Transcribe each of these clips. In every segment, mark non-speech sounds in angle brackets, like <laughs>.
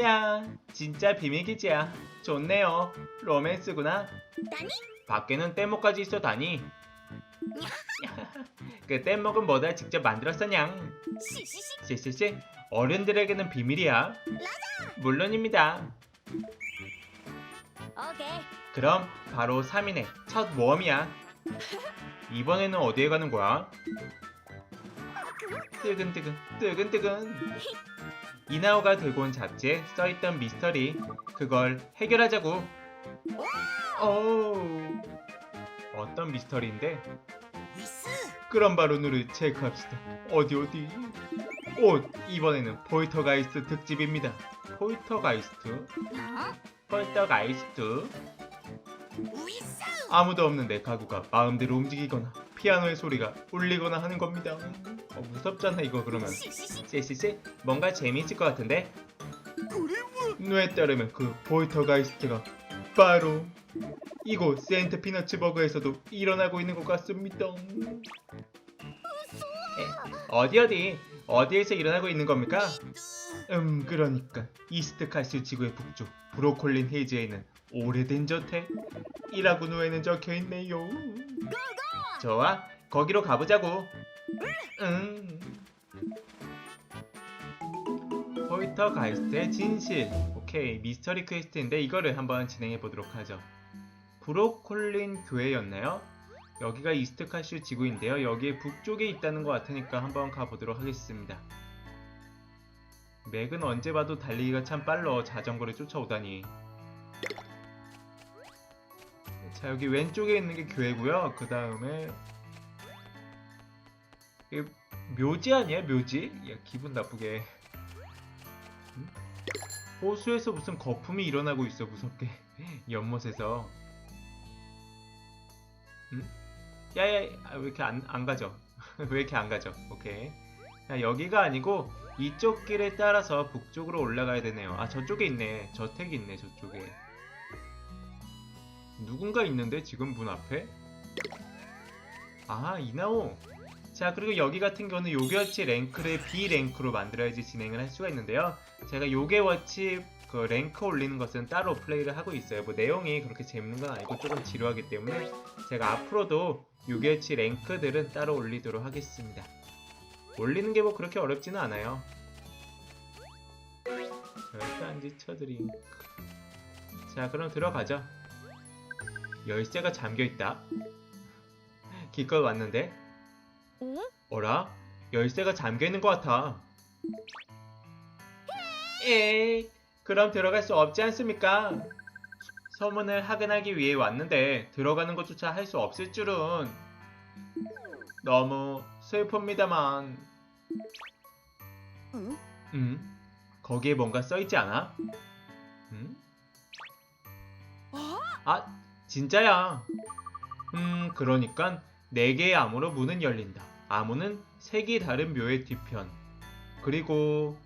야, 진짜 비밀기지야. 좋네요. 로맨스구나. 밖에는 뗏목까지 있어 다니. <laughs> 그 뗏목은 뭐다 직접 만들었어냥. 시시시. 씨씨씨, 어른들에게는 비밀이야. 물론입니다. 오케이. 그럼 바로 3인의 첫 모험이야. 이번에는 어디에 가는 거야? 뜨근뜨근 뜨근뜨근 <laughs> 이나오가 들고 온 잡지에 써있던 미스터리 그걸 해결하자고 오 어떤 미스터리인데? 그럼 바로 누를 체크합시다 어디 어디 오 이번에는 폴터가이스트 특집입니다? 어? 폴터가이스트? 위스. 아무도 없는 내 가구가 마음대로 움직이거나 피아노의 소리가 울리거나 하는 겁니다. 어, 무섭잖아 이거 그러면. 씨씨씨 뭔가 재미있을 것 같은데? 누에 따르면 그 보이터가이스트가 바로 이곳 세인트 피너츠 버그에서도 일어나고 있는 것 같습니다. 에, 어디 어디 어디에서 일어나고 있는 겁니까? 음 그러니까 이스트 카스 지구의 북쪽 브로콜린 헤이즈에 있는 오래된 저택 이라고 누에는 적혀있네요 좋아 거기로 가보자고 응. 포이터 가이스트의 진실. 오케이 미스터리 퀘스트인데 이거를 한번 진행해 보도록 하죠. 브로콜린 교회였나요? 여기가 이스트 카슈 지구인데요. 여기에 북쪽에 있다는 것 같으니까 한번 가보도록 하겠습니다. 맥은 언제 봐도 달리기가 참 빨라. 자전거를 쫓아오다니. 자 여기 왼쪽에 있는 게 교회고요. 그 다음에 묘지 아니야 묘지? 야 기분 나쁘게. 응? 호수에서 무슨 거품이 일어나고 있어 무섭게. <laughs> 연못에서. 응? 야야 아, 왜 이렇게 안, 안 가죠? <laughs> 왜 이렇게 안 가죠? 오케이. 야, 여기가 아니고 이쪽 길에 따라서 북쪽으로 올라가야 되네요. 아 저쪽에 있네. 저택이 있네 저쪽에. 누군가 있는데 지금 문 앞에? 아 이나오 자 그리고 여기 같은 경우는 요괴워치 랭크를 B 랭크로 만들어야지 진행을 할 수가 있는데요. 제가 요괴워치 그 랭크 올리는 것은 따로 플레이를 하고 있어요. 뭐 내용이 그렇게 재밌는 건 아니고 조금 지루하기 때문에 제가 앞으로도 요괴워치 랭크들은 따로 올리도록 하겠습니다. 올리는 게 뭐 그렇게 어렵지는 않아요. 절단지 쳐드링크 자 그럼 들어가죠. 열쇠가 잠겨있다. <laughs> 기껏 왔는데 응? 어라? 열쇠가 잠겨있는 것 같아 에이 그럼 들어갈 수 없지 않습니까? 소문을 하근하기 위해 왔는데 들어가는 것조차 할 수 없을 줄은 너무 슬픕니다만 응? 음? 거기에 뭔가 써있지 않아? 음? 어? 아, 진짜야. 음, 그러니까 네 개의 암호로 문은 열린다. 암호는 색이 다른 묘의 뒤편. 그리고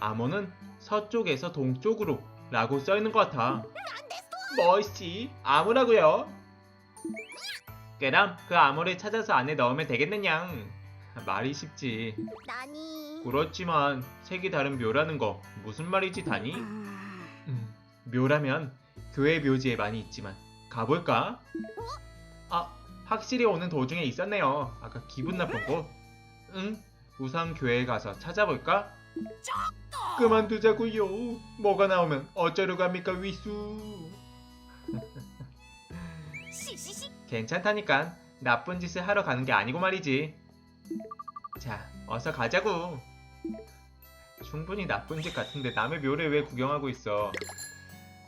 암호는 서쪽에서 동쪽으로 라고 써있는 것 같아. 뭐시? 암호라고요? 그럼 그 암호를 찾아서 안에 넣으면 되겠느냐? 말이 쉽지. 그렇지만 색이 다른 묘라는 거 무슨 말이지 다니? 아, 음, 묘라면 교회 묘지에 많이 있지만 가볼까? 아, 확실히 오는 도중에 있었네요. 아까 기분 거. 응? 우선 교회에 가서 찾아볼까? 그만두자고요. 뭐가 나오면 어쩌려고 합니까 위수? 괜찮다니까. 나쁜 짓을 하러 가는 게 아니고 말이지. 자, 어서 가자고. 충분히 나쁜 짓 같은데 남의 묘를 왜 구경하고 있어?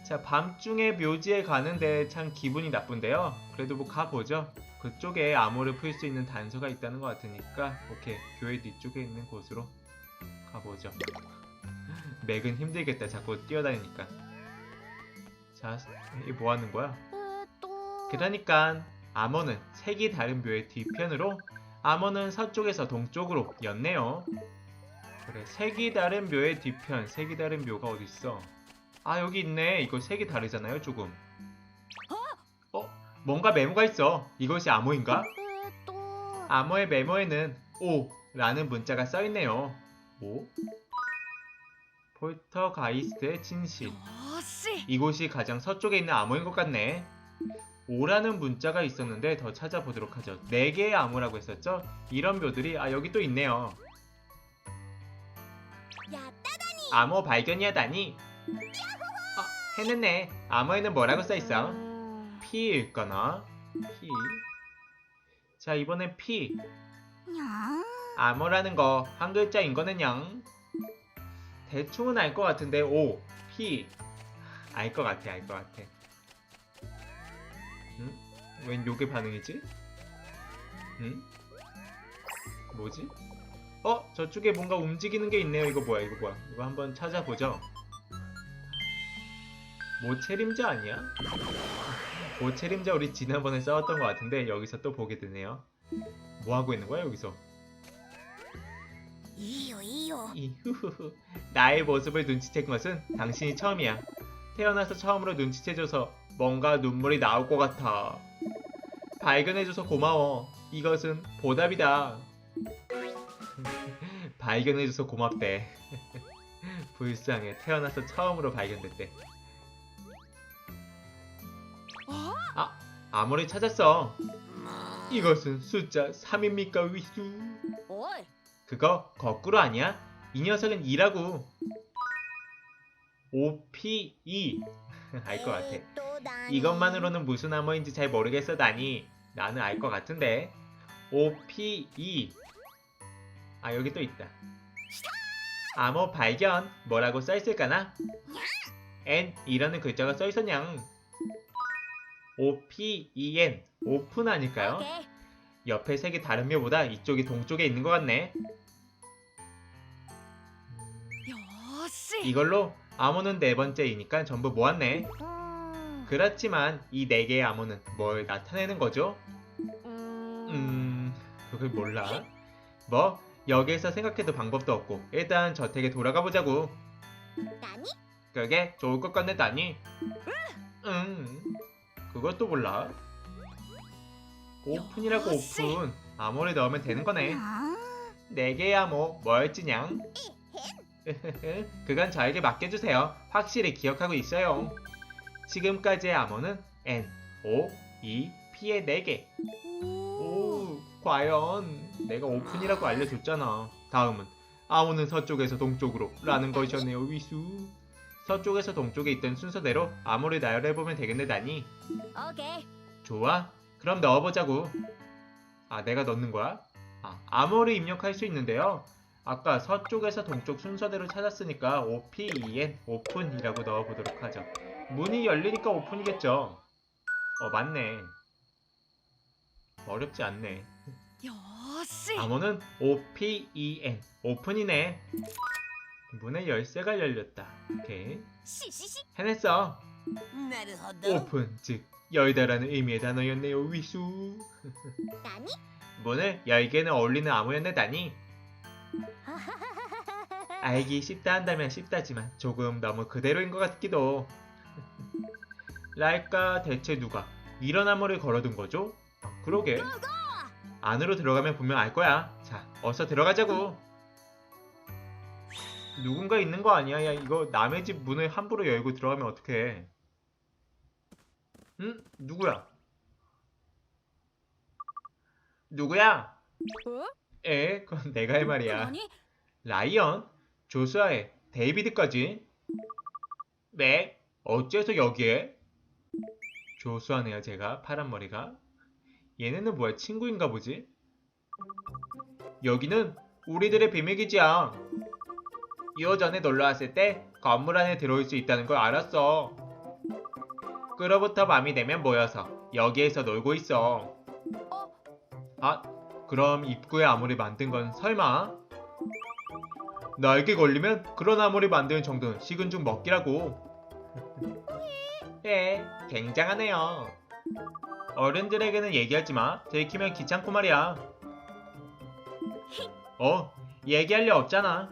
자, 밤중에 묘지에 가는데 참 기분이 나쁜데요. 그래도 뭐 가보죠. 그쪽에 암호를 풀 수 있는 단서가 있다는 것 같으니까 오케이 교회 뒤쪽에 있는 곳으로 가보죠. 맥은 힘들겠다. 자꾸 뛰어다니니까. 자, 이뭐 하는 거야? 그러니까 암호는 색이 다른 묘의 뒤편으로 암호는 서쪽에서 동쪽으로 였네요. 그래 색이 다른 묘의 뒤편 색이 다른 묘가 어디 있어? 아 여기 있네. 이거 색이 다르잖아요 조금. 뭔가 메모가 있어. 이것이 암호인가? 암호의 메모에는 오 라는 문자가 써있네요. 오? 폴터가이스트의 진실. 이곳이 가장 서쪽에 있는 암호인 것 같네. 오라는 문자가 있었는데 더 찾아보도록 하죠. 4개의 암호라고 했었죠? 이런 묘들이 아 여기 또 있네요. 암호 발견이야다니. 아, 해냈네. 암호에는 뭐라고 써있어? P일까나? P. 자, 이번엔 P. 암호라는 거, 한 글자인 거는 양. 대충은 알 것 같은데, O, P. 알 것 같아, 알 것 같아. 응? 웬 요게 반응이지? 응? 뭐지? 어? 저쪽에 뭔가 움직이는 게 있네요. 이거 뭐야, 이거 뭐야. 이거 한번 찾아보죠. 뭐 체림자 아니야? 뭐 오 체림자 우리 지난번에 싸웠던 것 같은데 여기서 또 보게 되네요. 뭐하고 있는 거야 여기서? 이요 이요. 이후후후. 나의 모습을 눈치챈 것은 당신이 처음이야. 태어나서 처음으로 눈치채줘서 뭔가 눈물이 나올 것 같아. 발견해줘서 고마워. 이것은 보답이다. <laughs> 발견해줘서 고맙대. <laughs> 불쌍해. 태어나서 처음으로 발견됐대. 아, 아무리 찾았어. 이것은 숫자 3입니까, 위수? 그거 거꾸로 아니야? 이 녀석은 2라고. OPE. 알 것 같아. 이것만으로는 무슨 암호인지 잘 모르겠어, 다니. 나는 알 것 같은데. OPE. 아, 여기 또 있다. 암호 발견. 뭐라고 써있을까나? N 이라는 글자가 써있었냥. O-P-E-N 오픈 아닐까요? 옆에 색이 다른 묘보다 이쪽이 동쪽에 있는 것 같네. 이걸로 암호는 네 번째이니까 전부 모았네. 그렇지만 이 네 개의 암호는 뭘 나타내는 거죠? 음, 음 그걸 몰라. 뭐 여기에서 생각해도 방법도 없고 일단 저택에 돌아가 보자고. 그게 좋을 것 같네, 다니. 음. 그것도 몰라. 오픈이라고. 오픈. 암호를 넣으면 되는 거네. あ네 개의 암호 뭐였지냥? <laughs> 그건 저에게 맡겨주세요. 확실히 기억하고 있어요. 지금까지의 암호는 N, O, E, P의 4개. ーお 오, 과연 내가 오픈이라고 알려줬잖아. 다음은 암호는 서쪽에서 동쪽으로 라는 것이었네요, 위수. 서쪽에서 동쪽에 있던 순서대로 암호를 나열해보면 되겠네, 다니. 오케이. 좋아. 그럼 넣어보자고. 아, 내가 넣는 거야? 아, 암호를 입력할 수 있는데요. 아까 서쪽에서 동쪽 순서대로 찾았으니까 OPEN, 오픈이라고 넣어보도록 하죠. 문이 열리니까 오픈이겠죠. 어, 맞네. 어렵지 않네. 암호는 OPEN, 오픈이네. 문의 열쇠가 열렸다. 오케이. 해냈어. 오픈 즉 열다라는 의미의 단어였네요. 위수. 문을 열개는 어울리는 암호였네 다니. 알기 쉽다 한다면 쉽다지만 조금 너무 그대로인 것 같기도. 라이까 대체 누가 이런 암호를 걸어둔 거죠? 그러게. 안으로 들어가면 분명 알 거야. 자, 어서 들어가자고. 누군가 있는 거 아니야? 야, 이거 남의 집 문을 함부로 열고 들어가면 어떡해? 응? 누구야? 누구야? お 에? 그건 내가 할 말이야. 何 라이언, 조수아의 데이비드까지. 맥, 어째서 여기에? 조수아네요, 제가 파란 머리가. 얘네는 뭐야, 친구인가 보지? 여기는 우리들의 비밀기지야. 2호 전에 놀러 왔을 때 건물 안에 들어올 수 있다는 걸 알았어. 그로부터 밤이 되면 모여서 여기에서 놀고 있어. 아, 그럼 입구에 암호를 만든 건 설마? 나에게 걸리면 그런 암호를 만드는 정도는 식은 죽 먹기라고. 예, 굉장하네요. 어른들에게는 얘기하지 마. 들키면 귀찮고 말이야. 어, 얘기할 리 없잖아.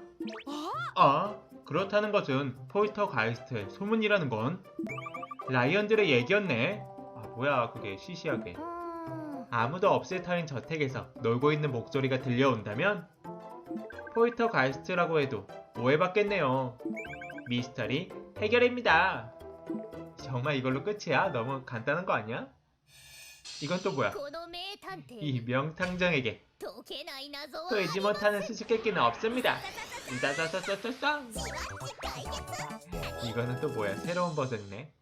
아, 그렇다는 것은 포이터 가이스트의 소문이라는 건 라이언들의 얘기였네. 아, 뭐야, 그게 시시하게. 아무도 없을 터인 저택에서 놀고 있는 목소리가 들려온다면 포이터 가이스트라고 해도 오해받겠네요. 미스터리 해결입니다. 정말 이걸로 끝이야? 너무 간단한 거 아니야? 이건 또 뭐야? 이 명탕장에게 또 이지 못하는 수수께끼는 없습니다. 이거는 또 뭐야? 새로운 버전이네.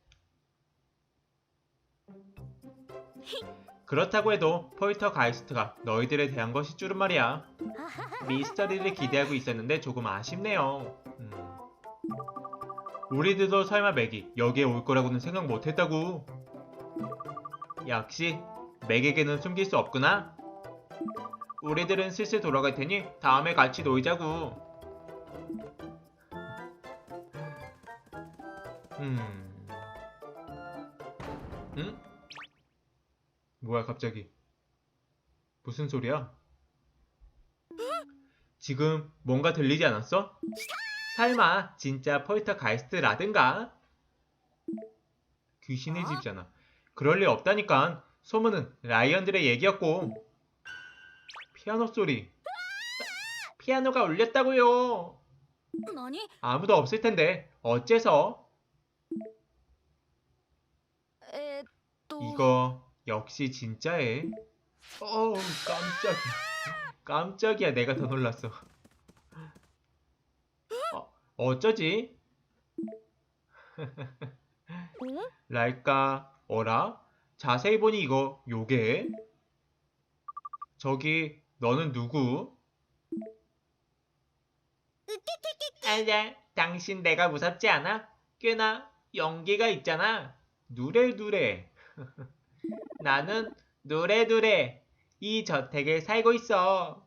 그렇다고 해도 폴터 가이스트가 너희들에 대한 것이 줄은 말이야. 미스터리를 기대하고 있었는데 조금 아쉽네요. 음. 우리들도 설마 맥이 여기에 올 거라고는 생각 못했다고. 역시 맥에게는 숨길 수 없구나. 우리들은 슬슬 돌아갈 테니 다음에 같이 놀자고. 음. 응? 뭐야 갑자기? 무슨 소리야? 지금 뭔가 들리지 않았어? 설마 진짜 폴터 가이스트라든가? 귀신의 어? 집이잖아. 그럴 리 없다니까. 소문은 라이언들의 얘기였고. 피아노 소리. 피아노가 울렸다고요. 뭐니? 아무도 없을 텐데 어째서? 에, 또 이거 역시 진짜에? 어우 깜짝이야. 깜짝이야 내가 더 놀랐어. 어, 어쩌지? 응? 랄까 어라? 자세히 보니 이거 요게 저기 너는 누구? 아냐 당신 내가 무섭지 않아? 꽤나 연기가 있잖아 누레누레 <laughs> 나는 누레누레 이 저택에 살고 있어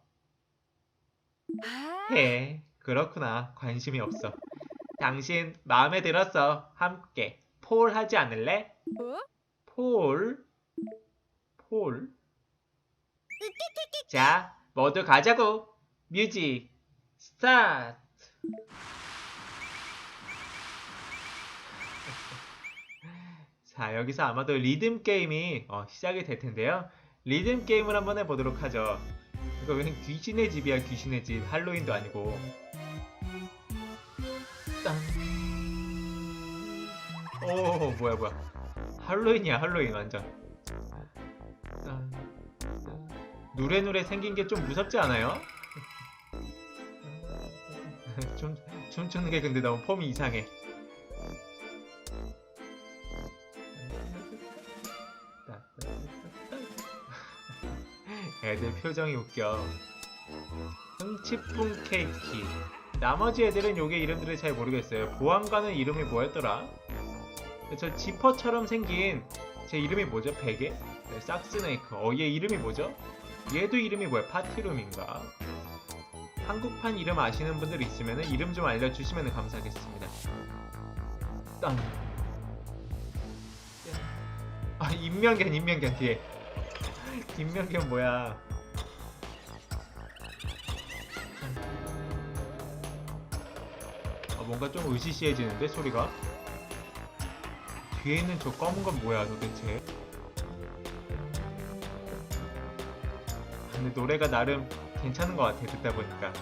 あー해 그렇구나 관심이 없어 당신 마음에 들었어 함께 폴 하지 않을래? え 폴? 폴? 자, 모두 가자고. 뮤직 스타트. <laughs> 자, 여기서 아마도 리듬 게임이 어, 시작이 될 텐데요. 리듬 게임을 한번 해보도록 하죠. 이거 웬 귀신의 집이야, 귀신의 집. 할로윈도 아니고. 땅. 오, 뭐야, 뭐야. 할로윈이야, 할로윈 완전. 짠, 짠. 누레누레 생긴 게 좀 무섭지 않아요? 춤, 춤추는 게 근데 너무 폼이 이상해. <laughs> 애들 표정이 웃겨. 흥치풍 케이키. 나머지 애들은 요게 이름들을 잘 모르겠어요. 보안관은 이름이 뭐였더라? 저 지퍼처럼 생긴 제 이름이 뭐죠? 베개? 네, 삭스네이크. 어, 얘 이름이 뭐죠? 얘도 이름이 뭐야? 파티룸인가? 한국판 이름 아시는 분들 있으면 이름 좀 알려주시면 감사하겠습니다. 땅. 아, 인명견, 인명견 뒤에. 인명견 뭐야? 아, 뭔가 좀 으시시해지는데 소리가? 뒤에 있는 저 검은 건 뭐야 도대체? 근데 노래가 나름 괜찮은 것 같아 듣다 보니까.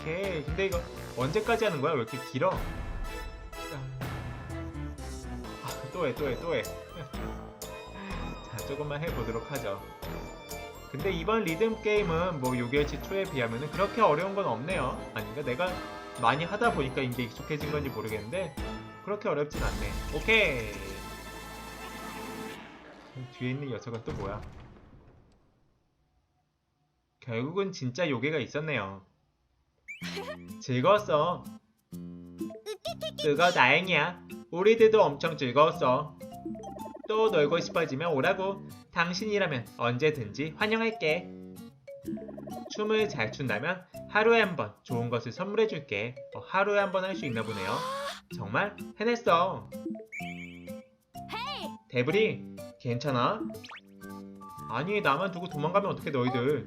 오케이. 근데 이거 언제까지 하는 거야? 왜 이렇게 길어? 아, 또해, 또해, 또해. <laughs> 자, 조금만 해보도록 하죠. 근데 이번 리듬 게임은 뭐 요게치 초에 비하면 그렇게 어려운 건 없네요. 아닌가? 내가 많이 하다 보니까 이제 익숙해진 건지 모르겠는데 그렇게 어렵진 않네. 오케이. 뒤에 있는 녀석은 또 뭐야? 결국은 진짜 요괴가 있었네요. 즐거웠어. 그거 다행이야. 우리들도 엄청 즐거웠어. 또 놀고 싶어지면 오라고. 당신이라면 언제든지 환영할게. 춤을 잘 춘다면 하루에 한 번 좋은 것을 선물해 줄게. 어, 하루에 한 번 할 수 있나 보네요. 정말 해냈어. 데브리, 괜찮아? 아니 나만 두고 도망가면 어떻게 너희들?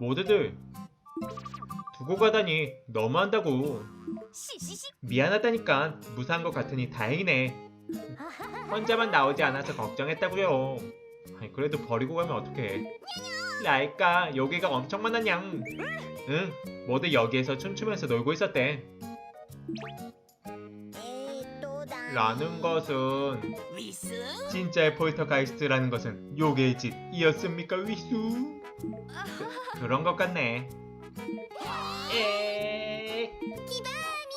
모두들? 두고 가다니 너무한다고. 미안하다니까 무사한 것 같으니 다행이네. 혼자만 나오지 않아서 걱정했다고요. 아니 그래도 버리고 가면 어떡해? 라이까 여기가 엄청 많았냥. 응? 모두 여기에서 춤추면서 놀고 있었대. 라는 것은 위스? 진짜의 폴터가이스트라는 것은 요괴의 집이었습니까 위수? 그런 것 같네. 에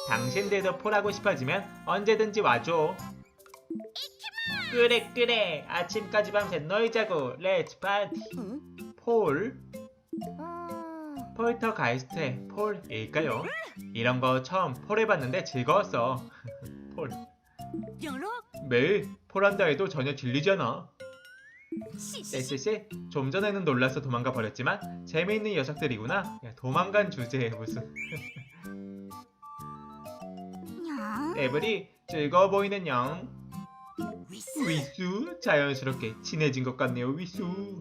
당신들도 폴하고 싶어지면 언제든지 와줘. 그래 그래 아침까지 밤새 놀자고 렛츠 파티 응? 폴 음, 폴터가이스트의 폴일까요? 이런 거 처음 폴 해봤는데 즐거웠어 <laughs> 폴 열어? 매일 폴한다 해도 전혀 질리잖아. 시시. 쎄쎄쎄 좀 전에는 놀라서 도망가 버렸지만 재미있는 녀석들이구나. 야, 도망간 주제에 무슨. 냥. 에브리 즐거워 보이는 양 위스? 위수? 자연스럽게 친해진 것 같네요 위수.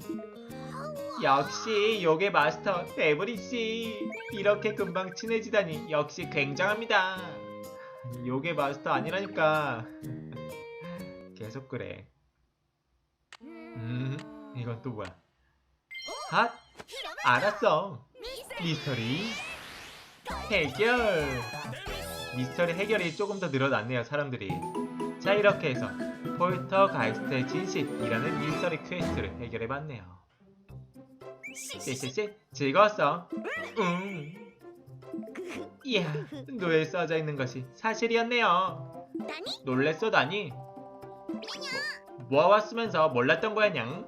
역시 요괴 마스터 에브리 씨. 이렇게 금방 친해지다니 역시 굉장합니다 요괴 마스터 아니라니까. <laughs> 계속 그래. 음 이건 또 뭐야? 핫! 알았어. 미스터리 해결. 미스터리 해결이 조금 더 늘어났네요 사람들이. 자 이렇게 해서 폴터가이스트의 진실이라는 미스터리 퀘스트를 해결해봤네요. 씨씨씨 즐거웠어. 응 이야 노에 써져 있는 것이 사실이었네요 나니? 놀랬어 다니 모아왔으면서 몰랐던 거야 냥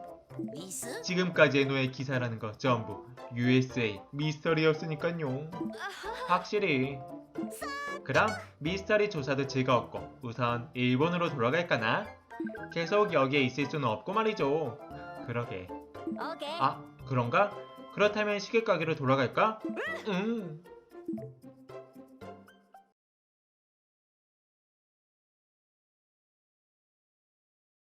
위스? 지금까지의 노예 기사라는 거 전부 USA 미스터리였으니까요 확실히 그럼 미스터리 조사도 즐거웠고 우선 일본으로 돌아갈까나? 계속 여기에 있을 수는 없고 말이죠 그러게 오케이. 아 그런가? 그렇다면 시계 가게로 돌아갈까? 응